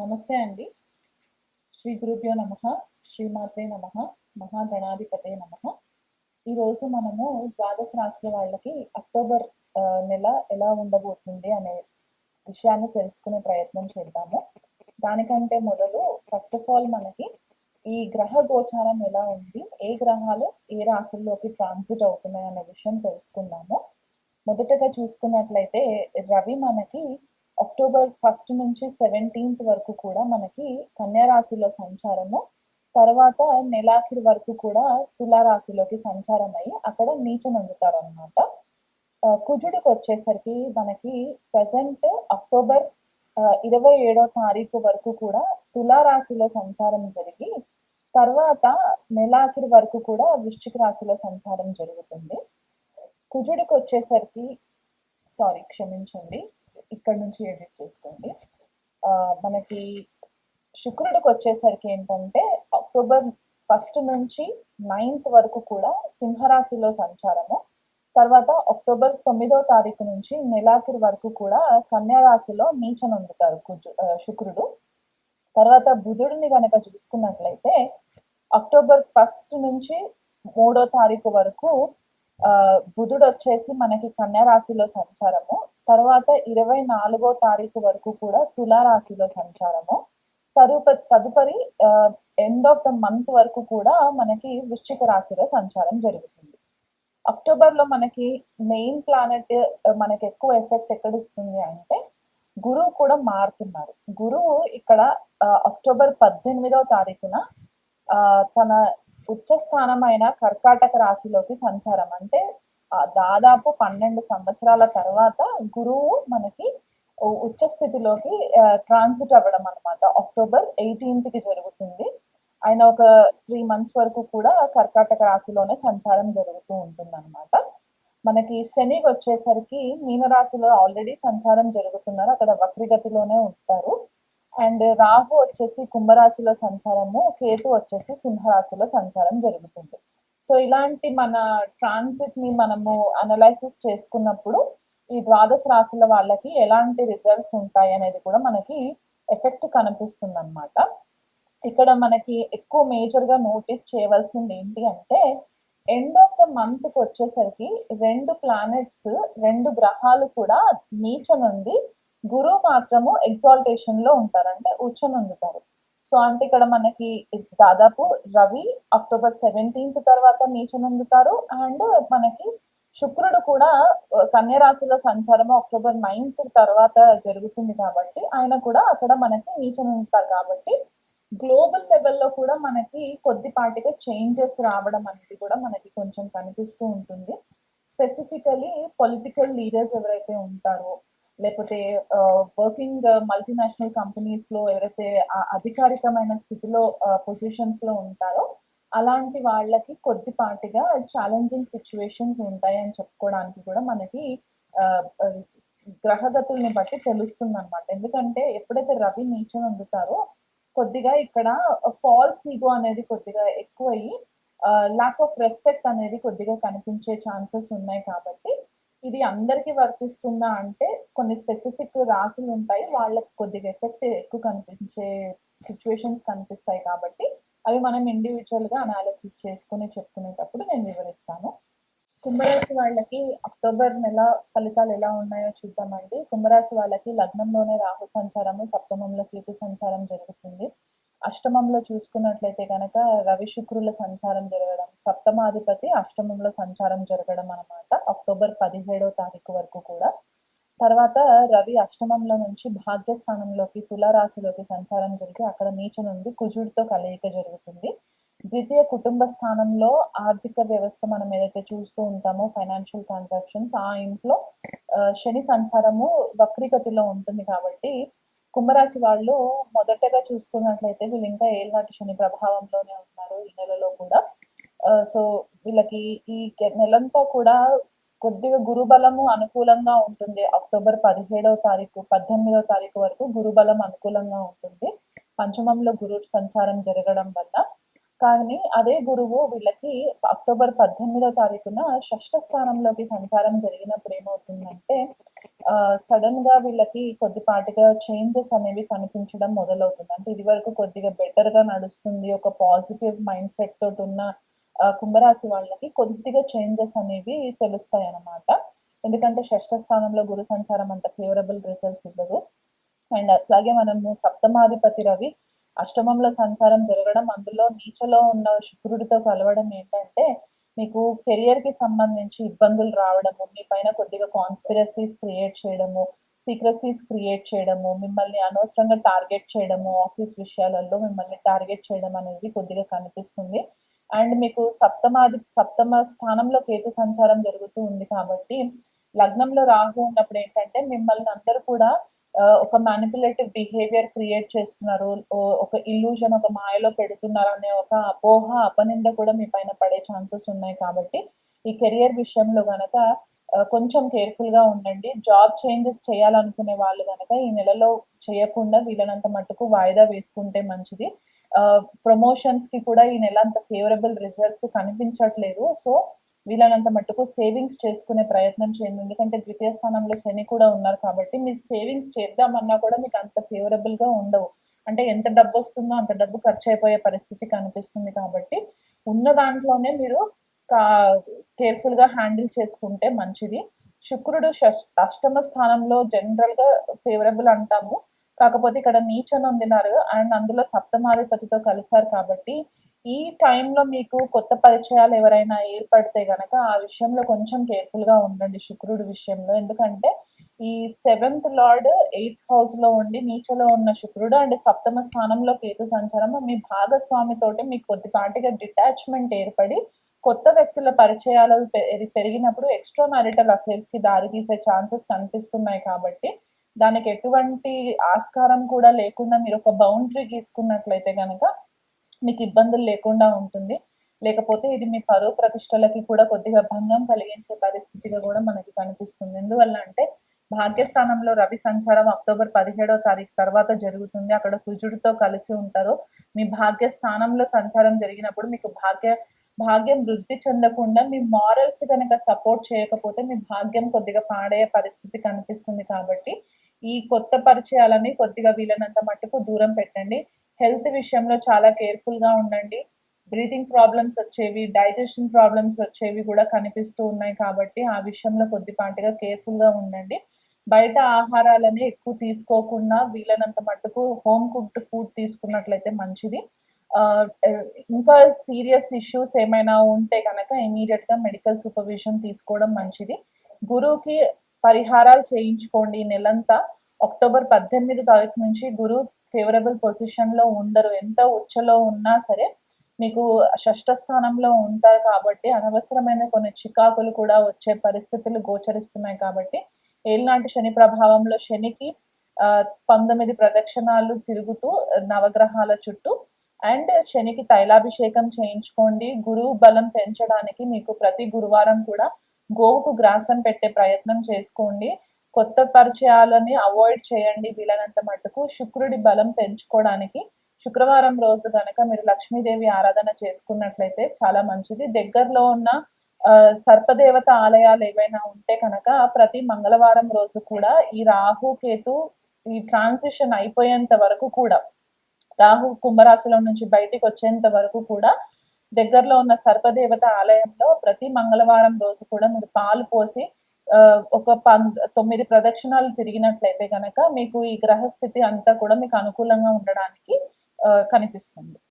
నమస్తే అండి. శ్రీ గురుభ్యో నమ శ్రీమాత్రే నమ మహాగణాధిపతే నమ. ఈరోజు మనము ద్వాదశ రాశుల వాళ్ళకి అక్టోబర్ నెల ఎలా ఉండబోతుంది అనే విషయాన్ని తెలుసుకునే ప్రయత్నం చేద్దాము. దానికంటే మొదలు ఫస్ట్ ఆఫ్ ఆల్ మనకి ఈ గ్రహ గోచారం ఎలా ఉంది ఏ గ్రహాలు ఏ రాశుల్లోకి ట్రాన్సిట్ అవుతున్నాయి అనే విషయం తెలుసుకుందాము. మొదటగా చూసుకున్నట్లయితే రవి మనకి అక్టోబర్ ఫస్ట్ నుంచి సెవెంటీన్త్ వరకు కూడా మనకి కన్యారాశిలో సంచారము తర్వాత నెలాఖరి వరకు కూడా తులారాశిలోకి సంచారం అయ్యి అక్కడ నీచం అందుతారు కుజుడికి వచ్చేసరికి మనకి ప్రజెంట్ అక్టోబర్ ఇరవై ఏడో తారీఖు వరకు కూడా తులారాశిలో సంచారం జరిగి తర్వాత నెలాఖరి వరకు కూడా వృశ్చిక రాశిలో సంచారం జరుగుతుంది. కుజుడికి వచ్చేసరికి సారీ క్షమించండి. ఇక్కడ నుంచి ఎడిట్ చేసుకోండి. మనకి శుక్రుడికి వచ్చేసరికి ఏంటంటే అక్టోబర్ ఫస్ట్ నుంచి నైన్త్ వరకు కూడా సింహరాశిలో సంచారము. తర్వాత అక్టోబర్ తొమ్మిదో తారీఖు నుంచి నెలాఖరు వరకు కూడా కన్యారాశిలో రాశిలో నీచం కుజు శుక్రుడు. తర్వాత బుధుడిని కనుక చూసుకున్నట్లయితే అక్టోబర్ ఫస్ట్ నుంచి మూడో తారీఖు వరకు బుధుడు వచ్చేసి మనకి కన్యా రాశిలో సంచారము. తర్వాత ఇరవై నాలుగో తారీఖు వరకు కూడా తులారాశిలో సంచారము. తదుప తదుపరి ఎండ్ ఆఫ్ ద మంత్ వరకు కూడా మనకి వృశ్చిక రాశిలో సంచారం జరుగుతుంది. అక్టోబర్లో మనకి మెయిన్ ప్లానెట్ మనకి ఎక్కువ ఎఫెక్ట్ ఎక్కడ ఇస్తుంది అంటే గురువు కూడా మారుతున్నారు. గురువు ఇక్కడ అక్టోబర్ పద్దెనిమిదవ తారీఖున ఆ, తన ఉచ్చ స్థానమైన కర్కాటక రాశిలోకి సంచారం. అంటే దాదాపు పన్నెండు సంవత్సరాల తర్వాత గురువు మనకి ఉచ్చ స్థితిలోకి ట్రాన్సిట్ అవ్వడం అనమాట అక్టోబర్ ఎయిటీన్త్కి జరుగుతుంది. ఆయన ఒక త్రీ మంత్స్ వరకు కూడా కర్కాటక రాశిలోనే సంచారం జరుగుతూ ఉంటుంది అనమాట మనకి శని వచ్చేసరికి మీనరాశిలో ఆల్రెడీ సంచారం జరుగుతున్నారు. అక్కడ వక్రిగతిలోనే ఉంటారు. అండ్ రాహు వచ్చేసి కుంభరాశిలో సంచారము కేతు వచ్చేసి సింహరాశిలో సంచారం జరుగుతుంది. సో ఇలాంటి మన ట్రాన్సిట్ని మనము అనలైసిస్ చేసుకున్నప్పుడు ఈ ద్వాదశ రాశుల వాళ్ళకి ఎలాంటి రిజల్ట్స్ ఉంటాయి అనేది కూడా మనకి ఎఫెక్ట్ కనిపిస్తుంది అనమాట ఇక్కడ మనకి ఎక్కువ మేజర్గా నోటీస్ చేయవలసింది ఏంటి అంటే ఎండ్ ఆఫ్ ద మంత్కి వచ్చేసరికి రెండు ప్లానెట్స్ రెండు గ్రహాలు కూడా నీచనుంది గురువు మాత్రము ఎగ్జాల్టేషన్లో ఉంటారు. అంటే ఉచ్చనందుతారు సో అంటే ఇక్కడ మనకి దాదాపు రవి అక్టోబర్ సెవెంటీన్త్ తర్వాత నీచనందుతారు. అండ్ మనకి శుక్రుడు కూడా కన్య రాశిలో సంచారము అక్టోబర్ నైన్త్ తర్వాత జరుగుతుంది కాబట్టి ఆయన కూడా అక్కడ మనకి నీచనందుతారు కాబట్టి గ్లోబల్ లెవెల్లో కూడా మనకి కొద్దిపాటిగా చేంజెస్ రావడం అనేది కూడా మనకి కొంచెం కనిపిస్తూ ఉంటుంది. స్పెసిఫికలీ పొలిటికల్ లీడర్స్ ఎవరైతే ఉంటారో లేకపోతే వర్కింగ్ మల్టీనేషనల్ కంపెనీస్లో ఎవరైతే అధికారికమైన స్థితిలో పొజిషన్స్లో ఉంటారో అలాంటి వాళ్ళకి కొద్దిపాటిగా ఛాలెంజింగ్ సిచ్యువేషన్స్ ఉంటాయి అని చెప్పుకోవడానికి కూడా మనకి గ్రహగతుల్ని బట్టి తెలుస్తుంది అనమాట ఎందుకంటే ఎప్పుడైతే రవి నీచం అందుతారో కొద్దిగా ఇక్కడ ఫాల్స్ ఈగో అనేది కొద్దిగా ఎక్కువయ్యి లాక్ ఆఫ్ రెస్పెక్ట్ అనేది కొద్దిగా కనిపించే ఛాన్సెస్ ఉన్నాయి కాబట్టి ఇది అందరికీ వర్తిస్తుందా అంటే కొన్ని స్పెసిఫిక్ రాసులు ఉంటాయి. వాళ్ళకి కొద్దిగా ఎఫెక్ట్ ఎక్కువ కనిపించే సిచ్యువేషన్స్ కనిపిస్తాయి కాబట్టి అవి మనం ఇండివిజువల్గా అనాలిసిస్ చేసుకుని చెప్పుకునేటప్పుడు నేను వివరిస్తాను. కుంభరాశి వాళ్ళకి అక్టోబర్ నెల ఫలితాలు ఎలా ఉన్నాయో చూద్దామండి. కుంభరాశి వాళ్ళకి లగ్నంలోనే రాహు సంచారము సప్తమంలో కీర్తి సంచారం జరుగుతుంది. అష్టమంలో చూసుకున్నట్లయితే కనుక రవి శుక్రుల సంచారం జరగడం సప్తమాధిపతి అష్టమంలో సంచారం జరగడం అన్నమాట. అక్టోబర్ పదిహేడో తారీఖు వరకు కూడా. తర్వాత రవి అష్టమంలో నుంచి భాగ్యస్థానంలోకి తులారాశిలోకి సంచారం జరిగి అక్కడ నీచ నుండి కుజుడితో కలయిక జరుగుతుంది. ద్వితీయ కుటుంబ స్థానంలో ఆర్థిక వ్యవస్థ మనం ఏదైతే చూస్తూ ఉంటామో ఫైనాన్షియల్ ట్రాన్సాక్షన్స్ ఆ ఇంట్లో శని సంచారము వక్రీగతిలో ఉంటుంది కాబట్టి కుంభరాశి వాళ్ళు మొదటగా చూసుకున్నట్లయితే వీళ్ళు ఇంకా ఏళ్ళనాటి శని ప్రభావంలోనే ఉన్నారు ఈ నెలలో కూడా. సో వీళ్ళకి ఈ నెలంతా కూడా కొద్దిగా గురుబలము అనుకూలంగా ఉంటుంది. అక్టోబర్ పదిహేడవ తారీఖు పద్దెనిమిదవ తారీఖు వరకు గురుబలం అనుకూలంగా ఉంటుంది. పంచమంలో గురు సంచారం జరగడం వల్ల. కానీ అదే గురువు వీళ్ళకి అక్టోబర్ పద్దెనిమిదో తారీఖున షష్ఠ స్థానంలోకి సంచారం జరిగినప్పుడు ఏమవుతుందంటే సడన్గా వీళ్ళకి కొద్దిపాటిగా చేంజెస్ అనేవి కనిపించడం మొదలవుతుంది. అంటే ఇది వరకు కొద్దిగా బెటర్గా నడుస్తుంది ఒక పాజిటివ్ మైండ్ సెట్ తోటి ఉన్న కుంభరాశి వాళ్ళకి కొద్దిగా చేంజెస్ అనేవి తెలుస్తాయి అన్నమాట ఎందుకంటే షష్ఠ స్థానంలో గురు సంచారం అంత ఫేవరబుల్ రిజల్ట్స్ ఇవ్వదు. అండ్ అట్లాగే మనము సప్తమాధిపతి రవి అష్టమంలో సంచారం జరగడం అందులో నీచలో ఉన్న శుక్రుడితో కలవడం ఏంటంటే మీకు కెరియర్కి సంబంధించి ఇబ్బందులు రావడము మీ పైన కొద్దిగా కాన్స్పిరసీస్ క్రియేట్ చేయడము సీక్రసీస్ క్రియేట్ చేయడము మిమ్మల్ని అనవసరంగా టార్గెట్ చేయడము ఆఫీస్ విషయాలలో మిమ్మల్ని టార్గెట్ చేయడం అనేది కొద్దిగా కనిపిస్తుంది. అండ్ మీకు సప్తమాది సప్తమ స్థానంలో కేతు సంచారం జరుగుతూ ఉంది కాబట్టి లగ్నంలో రాహు ఉన్నప్పుడు ఏంటంటే మిమ్మల్ని అందరూ కూడా ఒక మ్యానిపులేటివ్ బిహేవియర్ క్రియేట్ చేస్తున్నారు. ఒక ఇల్యూజన్ ఒక మాయలో పెడుతున్నారు అనే ఒక అపోహ అపనింద కూడా మీ పైన పడే ఛాన్సెస్ ఉన్నాయి కాబట్టి ఈ కెరియర్ విషయంలో కనుక కొంచెం కేర్ఫుల్గా ఉండండి. జాబ్ చేంజెస్ చేయాలనుకునే వాళ్ళు కనుక ఈ నెలలో చేయకుండా వీలైనంత మట్టుకు వాయిదా వేసుకుంటే మంచిది. ప్రమోషన్స్కి కూడా ఈ నెల అంత ఫేవరబుల్ రిజల్ట్స్ కనిపించట్లేదు. సో వీలైనంత మట్టుకు సేవింగ్స్ చేసుకునే ప్రయత్నం చేయండి. ఎందుకంటే ద్వితీయ స్థానంలో శని కూడా ఉన్నారు కాబట్టి మీరు సేవింగ్స్ చేద్దామన్నా కూడా మీకు అంత ఫేవరబుల్గా ఉండవు. అంటే ఎంత డబ్బు వస్తుందో అంత డబ్బు ఖర్చు అయిపోయే పరిస్థితి కనిపిస్తుంది కాబట్టి ఉన్న దాంట్లోనే మీరు కేర్ఫుల్గా హ్యాండిల్ చేసుకుంటే మంచిది. శుక్రుడు అష్టమ స్థానంలో జనరల్గా ఫేవరబుల్ అంటాము. కాకపోతే ఇక్కడ నీచన ఉందినారు అండ్ అందులో సప్తమాధిపతితో కలిశారు కాబట్టి ఈ టైంలో మీకు కొత్త పరిచయాలు ఎవరైనా ఏర్పడితే గనక ఆ విషయంలో కొంచెం కేర్ఫుల్గా ఉండండి శుక్రుడి విషయంలో. ఎందుకంటే ఈ సెవెంత్ లార్డ్ ఎయిత్ హౌస్లో ఉండి నీచలో ఉన్న శుక్రుడు అండ్ సప్తమ స్థానంలో కేతు సంచారం మీ భాగస్వామి తోటి మీకు కొద్దిపాటిగా డిటాచ్మెంట్ ఏర్పడి కొత్త వ్యక్తుల పరిచయాలు పెరిగినప్పుడు ఎక్స్ట్రా మ్యారిటల్ అఫేర్స్కి దారి తీసే ఛాన్సెస్ కనిపిస్తున్నాయి కాబట్టి దానికి ఎటువంటి ఆస్కారం కూడా లేకుండా మీరు ఒక బౌండరీ గీసుకున్నట్లయితే కనుక మీకు ఇబ్బందులు లేకుండా ఉంటుంది. లేకపోతే ఇది మీ పరువు ప్రతిష్టలకి కూడా కొద్దిగా భంగం కలిగించే పరిస్థితిగా కూడా మనకి కనిపిస్తుంది. ఎందువల్ల అంటే భాగ్యస్థానంలో రవి సంచారం అక్టోబర్ పదిహేడవ తారీఖు తర్వాత జరుగుతుంది. అక్కడ కుజుడితో కలిసి ఉంటారు. మీ భాగ్య స్థానంలో సంచారం జరిగినప్పుడు మీకు భాగ్య భాగ్యం వృద్ధి చెందకుండా మీ మారల్స్ కనుక సపోర్ట్ చేయకపోతే మీ భాగ్యం కొద్దిగా పాడయ్యే పరిస్థితి కనిపిస్తుంది కాబట్టి ఈ కొత్త పరిచయాలని కొద్దిగా వీలైనంత మట్టుకు దూరం పెట్టండి. హెల్త్ విషయంలో చాలా కేర్ఫుల్గా ఉండండి. బ్రీతింగ్ ప్రాబ్లమ్స్ వచ్చేవి డైజెషన్ ప్రాబ్లమ్స్ వచ్చేవి కూడా కనిపిస్తూ ఉన్నాయి కాబట్టి ఆ విషయంలో కొద్దిపాటిగా కేర్ఫుల్గా ఉండండి. బయట ఆహారాలని ఎక్కువ తీసుకోకుండా వీలైనంత మట్టుకు హోమ్ కుక్డ్ ఫుడ్ తీసుకున్నట్లయితే మంచిది. ఇంకా సీరియస్ ఇష్యూస్ ఏమైనా ఉంటే కనుక ఇమీడియట్గా మెడికల్ సూపర్విజన్ తీసుకోవడం మంచిది. గురువుకి పరిహారాలు చేయించుకోండి. నెలంతా అక్టోబర్ పద్దెనిమిది తారీఖు నుంచి గురు ఫేవరబుల్ పొజిషన్లో ఉండరు. ఎంత ఉచ్చలో ఉన్నా సరే మీకు షష్ఠ స్థానంలో ఉంటారు కాబట్టి అనవసరమైన కొన్ని చికాకులు కూడా వచ్చే పరిస్థితులు గోచరిస్తున్నాయి కాబట్టి ఏలినాటి శని ప్రభావంలో శనికి పంతొమ్మిది ప్రదక్షిణాలు తిరుగుతూ నవగ్రహాల చుట్టూ అండ్ శనికి తైలాభిషేకం చేయించుకోండి. గురువు బలం పెంచడానికి మీకు ప్రతి గురువారం కూడా గోవుకు గ్రాసం పెట్టే ప్రయత్నం చేసుకోండి. కొత్త పరిచయాలని అవాయిడ్ చేయండి వీలైనంత మటుకు. శుక్రుడి బలం పెంచుకోవడానికి శుక్రవారం రోజు కనుక మీరు లక్ష్మీదేవి ఆరాధన చేసుకున్నట్లయితే చాలా మంచిది. దగ్గరలో ఉన్న ఆ, సర్పదేవత ఆలయాలు ఏవైనా ఉంటే కనుక ప్రతి మంగళవారం రోజు కూడా ఈ రాహు కేతు ఈ ట్రాన్సిషన్ అయిపోయేంత వరకు కూడా రాహు కుంభరాశిలో నుంచి బయటికి వచ్చేంత వరకు కూడా దగ్గరలో ఉన్న సర్పదేవత ఆలయంలో ప్రతి మంగళవారం రోజు కూడా మీరు పాలు పోసి ఒక పం తొమ్మిది ప్రదక్షిణాలు తిరిగినట్లయితే కనుక మీకు ఈ గ్రహస్థితి అంతా కూడా మీకు అనుకూలంగా ఉండడానికి ఆ, కనిపిస్తుంది.